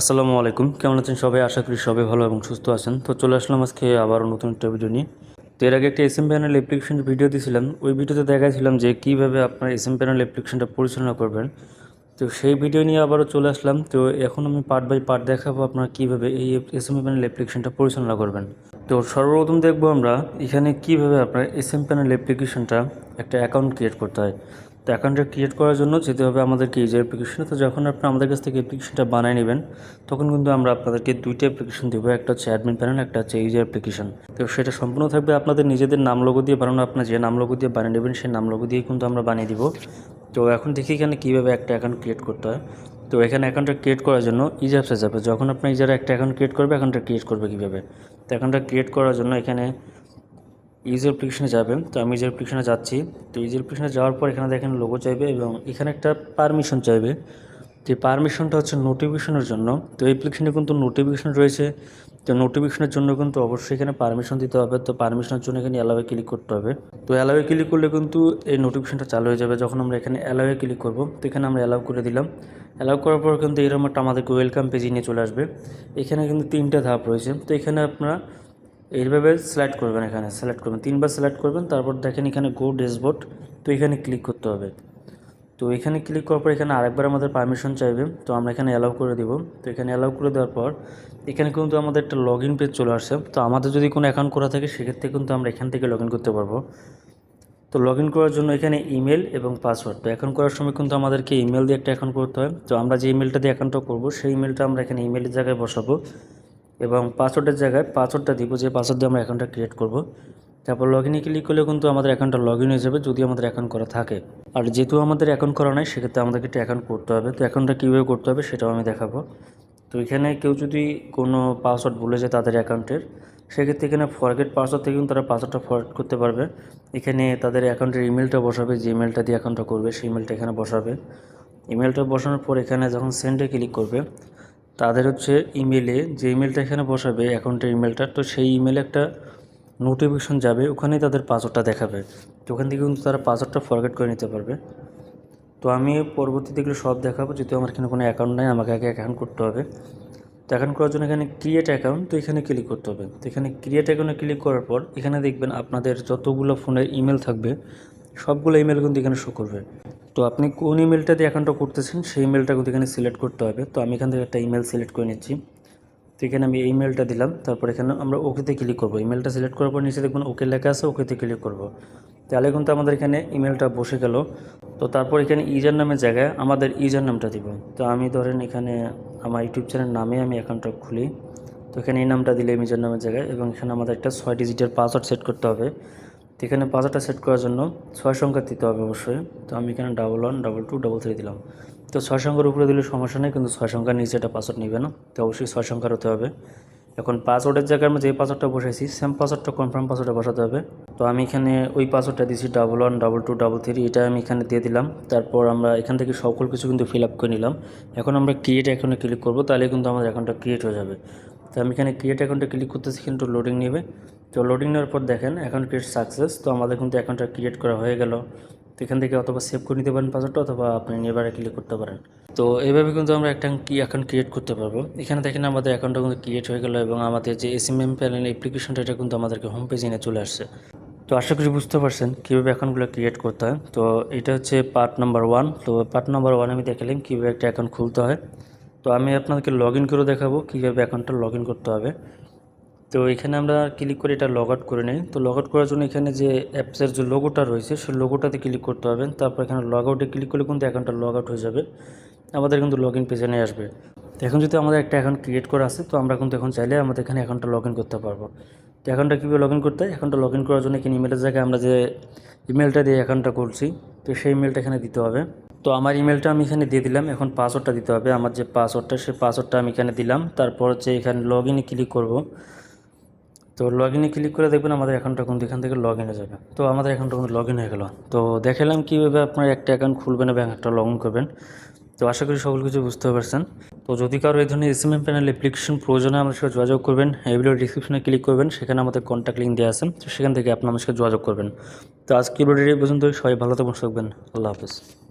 আসসালামু আলাইকুম। কেমন আছেন সবাই? আশা করি সবাই ভালো এবং সুস্থ আছেন। তো চলে আসলাম আজকে আবারও নতুন একটা ভিডিও নিয়ে। তো এর আগে একটা এস এম প্যানেল অ্যাপ্লিকেশনের ভিডিও দিয়েছিলাম ওই ভিডিওতে দেখাইছিলাম যে কীভাবে আপনার এস এম প্যানেল অ্যাপ্লিকেশনটা পরিচালনা করবেন। তো সেই ভিডিও নিয়ে আবারও চলে আসলাম। তো এখন আমি পার্ট বাই পার্ট দেখাবো আপনার কীভাবে এই এস এম প্যানেল অ্যাপ্লিকেশনটা পরিচালনা করবেন। তো সর্বপ্রথম দেখব আমরা এখানে কীভাবে আপনার এস এম প্যানেল অ্যাপ্লিকেশনটা একটা অ্যাকাউন্ট ক্রিয়েট করতে হয়। তো অ্যাকাউন্টটা ক্রিয়েট করার জন্য যেতে হবে আমাদেরকে এই যে অ্যাপ্লিকেশনে তো যখন আপনি আমাদের কাছ থেকে অ্যাপ্লিকেশনটা বানিয়ে নেবেন, তখন কিন্তু আমরা আপনাদেরকে দুইটা অ্যাপ্লিকেশন দেবো। একটা হচ্ছে অ্যাডমিন প্যানেল একটা হচ্ছে যে অ্যাপ্লিকেশন তো সেটা সম্পূর্ণ থাকবে আপনাদের নিজেদের নাম লোগো দিয়ে বানানো আপনার যে নাম লোগো দিয়ে বানিয়ে নেবেন, সেই নাম লোগো দিয়ে কিন্তু আমরা বানিয়ে দিব। তো এখন দেখি এখানে কীভাবে একটা অ্যাকাউন্ট ক্রিয়েট করতে হয়। তো এখানে অ্যাকাউন্টটা ক্রিয়েট করার জন্য ইজ অ্যাপসে যাবে যখন আপনি ইজার একটা অ্যাকাউন্ট ক্রিয়েট করবে অ্যাকাউন্টটা ক্রিয়েট করবে কীভাবে? তো অ্যাকাউন্টটা ক্রিয়েট করার জন্য এখানে ইউজার অ্যাপ্লিকেশনে যাবেন। তো আমি ইউজার অ্যাপ্লিকেশনে যাচ্ছি। তো ইউজার অ্যাপ্লিকেশনে যাওয়ার পর এখানে দেখেন লোগো চাইবে এবং এখানে একটা পারমিশন চাইবে। যে পারমিশনটা হচ্ছে নোটিফিকেশনের জন্য। তো অ্যাপ্লিকেশনে কিন্তু নোটিফিকেশন রয়েছে। তো নোটিফিকেশনের জন্য কিন্তু অবশ্যই এখানে পারমিশন দিতে হবে। তো পারমিশনের জন্য এখানে অ্যালাওয়ে ক্লিক করতে হবে। তো অ্যালাওয়ে ক্লিক করলে কিন্তু এই নোটিফিকেশনটা চালু হয়ে যাবে। যখন আমরা এখানে অ্যালাওয়ে ক্লিক করব, তো এখানে আমরা অ্যালাউ করে দিলাম। অ্যালাউ করার পর কিন্তু এরকম একটা আমাদেরকে ওয়েলকাম পেজে নিয়ে চলে আসবে। এখানে কিন্তু তিনটে ধাপ রয়েছে। তো এখানে আপনারা এইভাবে সিলেক্ট করবেন এখানে সিলেক্ট করবেন, তিনবার সিলেক্ট করবেন, তারপর দেখেন এখানে গো ড্যাশবোর্ড তো এখানে ক্লিক করতে হবে। তো এখানে ক্লিক করার পর এখানে আরেকবার আমাদের পারমিশন চাইবে, তো আমরা এখানে অ্যালাউ করে দিব। তো এখানে অ্যালাউ করে দেওয়ার পর, এখানে কিন্তু আমাদের একটা লগ ইন পেজ চলে আসছে। তো আমাদের যদি কোনো অ্যাকাউন্ট করা থাকে, সেক্ষেত্রে কিন্তু আমরা এখান থেকে লগ ইন করতে পারব। তো লগ ইন করার জন্য এখানে ইমেল এবং পাসওয়ার্ড তো এখন করার সময় কিন্তু আমাদেরকে ইমেল দিয়ে একটা অ্যাকাউন্ট করতে হয়। তো আমরা যে ইমেলটা দিয়ে অ্যাকাউন্টটা করব, সেই ইমেলটা আমরা এখানে ইমেলের জায়গায় বসাবো। এবং পাসওয়ার্ডের জায়গায় পাসওয়ার্ডটা দিব, যে পাসওয়ার্ড দিয়ে আমরা অ্যাকাউন্টটা ক্রিয়েট করব। তারপর লগ ইনে ক্লিক করলে কিন্তু আমাদের অ্যাকাউন্টটা লগ ইন হয়ে যাবে যদি আমাদের অ্যাকাউন্ট করা থাকে। আর যেহেতু আমাদের অ্যাকাউন্ট করা নাই, সেক্ষেত্রে আমাদেরকে একটা অ্যাকাউন্ট করতে হবে। তো অ্যাকাউন্টটা কীভাবে করতে হবে সেটাও আমি দেখাবো। তো এখানে কেউ যদি কোনো পাসওয়ার্ড ভুলে যায় তাদের অ্যাকাউন্টের সেক্ষেত্রে এখানে ফরগেট পাসওয়ার্ড থেকে কিন্তু তারা পাসওয়ার্ডটা ফরগেট করতে পারবে। এখানে তাদের অ্যাকাউন্টের ইমেলটা বসাবে, যে ইমেলটা দিয়ে অ্যাকাউন্টটা করবে, সেই ইমেলটা এখানে বসাবে। ইমেলটা বসানোর পর এখানে যখন সেন্ডে ক্লিক করবে তাদের হচ্ছে ইমেলে যে ইমেলটা এখানে বসাবে অ্যাকাউন্টের ইমেলটা তো সেই ইমেলে একটা নোটিফিকেশন যাবে, ওখানেই তাদের পাসওয়ার্ডটা দেখাবে। তো ওখান থেকে কিন্তু তারা পাসওয়ার্ডটা ফরগেট করে নিতে পারবে। তো আমি পরবর্তীতে এগুলো সব দেখাবো, যেহেতু আমার এখানে কোনো অ্যাকাউন্ট নাই, আমাকে আগে অ্যাকাউন্ট করতে হবে। তো অ্যাকাউন্ট করার জন্য এখানে ক্রিয়েট অ্যাকাউন্ট তো এখানে ক্লিক করতে হবে। তো এখানে ক্রিয়েট অ্যাকাউন্টে ক্লিক করার পর, এখানে দেখবেন আপনাদের যতগুলো ফোনের ইমেল থাকবে সবগুলো ইমেল কিন্তু এখানে শো করবে। তো আপনি কোন ইমেলটা দিয়ে অ্যাকাউন্টটা করতেছেন, সেই ইমেলটা কিন্তু এখানে সিলেক্ট করতে হবে। তো আমি এখান থেকে একটা ইমেল সিলেক্ট করে নিচ্ছি। তো এখানে আমি ইমেলটা দিলাম। তারপর এখানে আমরা ওকেতে ক্লিক করব। ইমেলটা সিলেক্ট করার পর নিচে দেখবেন ওকে লেখা আছে ওকেতে ক্লিক করব। তাহলে কিন্তু আমাদের এখানে ইমেলটা বসে গেল। তো তারপর এখানে ইজার নামের জায়গায় আমাদের ইজার নামটা দিব। তো আমি ধরেন এখানে আমার ইউটিউব চ্যানেল নামে আমি অ্যাকাউন্টটা খুলি। তো এখানে এই নামটা দিলে ইজার নামের জায়গায় এবং এখানে আমাদের একটা ছয় ডিজিটের পাসওয়ার্ড সেট করতে হবে। এখানে পাসওয়ার্ডটা সেট করার জন্য ছয় সংখ্যা দিতে হবে অবশ্যই। তো আমি এখানে double one double two double three দিলাম। তো ছয় সংখ্যার উপরে দিলে সমস্যা নেই, কিন্তু ছয় সংখ্যার নিচে এটা পাসওয়ার্ড নেবে না। তো অবশ্যই ছয় সংখ্যার হতে হবে। এখন পাসওয়ার্ডের জায়গায় আমি যে পাসওয়ার্ডটা বসাইছি সেম পাসওয়ার্ডটা কনফার্ম পাসওয়ার্ডে বসাতে হবে। তো আমি এখানে ওই পাসওয়ার্ডটা দিয়েছি double one double two double three এটা আমি এখানে দিয়ে দিলাম। তারপর আমরা এখান থেকে সকল কিছু কিন্তু ফিল আপ করে নিলাম। এখন আমরা ক্রিয়েট অ্যাকাউন্টে ক্লিক করব, তাহলে কিন্তু আমাদের অ্যাকাউন্টটা ক্রিয়েট হয়ে যাবে। তো আমি এখানে ক্রিয়েট অ্যাকাউন্টে ক্লিক করতেছি, কিন্তু লোডিং নেবে। তো লোডিং নেওয়ার পর দেখেন অ্যাকাউন্ট ক্রিয়েট সাকসেস তো আমাদের কিন্তু অ্যাকাউন্টটা ক্রিয়েট করা হয়ে গেল। তো এখান থেকে অথবা সেভ করে নিতে পারেন পাসওয়ার্ডটা অথবা আপনি নেবারে ক্লিক করতে পারেন। তো এইভাবে কিন্তু আমরা একটা কি অ্যাকাউন্ট ক্রিয়েট করতে পারব। এখানে দেখেন আমাদের অ্যাকাউন্টটা কিন্তু ক্রিয়েট হয়ে গেলো এবং আমাদের যে এস এম এম প্যানেল অ্যাপ্লিকেশনটা এটা কিন্তু আমাদেরকে হোম পেজে এনে চলে আসছে। তো আশা করি বুঝতে পারছেন কীভাবে অ্যাকাউন্টগুলো ক্রিয়েট করতে হয়। তো এটা হচ্ছে পার্ট নাম্বার ওয়ান তো পার্ট নাম্বার ওয়ান আমি দেখালাম কীভাবে একটা অ্যাকাউন্ট খুলতে হয়। তো আমি আপনাদেরকে লগ ইন করে দেখাবো, কীভাবে অ্যাকাউন্টটা লগ ইন করতে হবে। তো এখানে আমরা ক্লিক করে এটা লগ আউট করে নিই। তো লগ আউট করার জন্য এখানে যে অ্যাপসের যে লোগোটা রয়েছে, সেই লোগোটাতে ক্লিক করতে হবে। তারপর এখানে লগ আউটে ক্লিক করলে কিন্তু অ্যাকাউন্টটা লগ আউট হয়ে যাবে। আমাদের কিন্তু লগ ইন পেজে নিয়ে আসবে। এখন যদি আমাদের একটা অ্যাকাউন্ট ক্রিয়েট করা আছে, তো আমরা কিন্তু এখন চাইলে আমাদের এখানে অ্যাকাউন্টটা লগ ইন করতে পারব। তো অ্যাকাউন্টটা কীভাবে লগ ইন করতে হয়? অ্যাকাউন্টটা লগ ইন করার জন্য এখানে ইমেলের জায়গায় আমরা যে ইমেলটা দিয়ে অ্যাকাউন্টটা করছি, তো সেই ইমেলটা এখানে দিতে হবে। তো আমার ইমেলটা আমি এখানে দিয়ে দিলাম। এখন পাসওয়ার্ডটা দিতে হবে। আমার যে পাসওয়ার্ডটা সেই পাসওয়ার্ডটা আমি এখানে দিলাম। তারপর হচ্ছে এখানে লগ ইনে ক্লিক করব। তো লগ ইনে ক্লিক করে দেখবেন আমাদের অ্যাকাউন্টটা কিন্তু এখান থেকে লগ ইনে যাবে। তো আমাদের অ্যাকাউন্টটা কিন্তু লগ ইন হয়ে গেলো। তো দেখালাম কীভাবে আপনার একটা অ্যাকাউন্ট খুলবেন এবং একটা লগ ইন করবেন। তো আশা করি সকল কিছু বুঝতে পারছেন। তো যদি কারও এই ধরনের S M M panel application প্রয়োজনে আমাদের সাথে যোগাযোগ করবেন। এই ভিডিও ডিসক্রিপশনে ক্লিক করবেন। সেখানে আমাদের কন্ট্যাক্ট লিঙ্ক দেওয়া আছে। তো সেখান থেকে আপনি আমার সাথে যোগাযোগ করবেন। তো আজকে ভিডিওটি পর্যন্ত সবাই ভালো থাকবেন থাকবেন। আল্লাহ হাফিজ।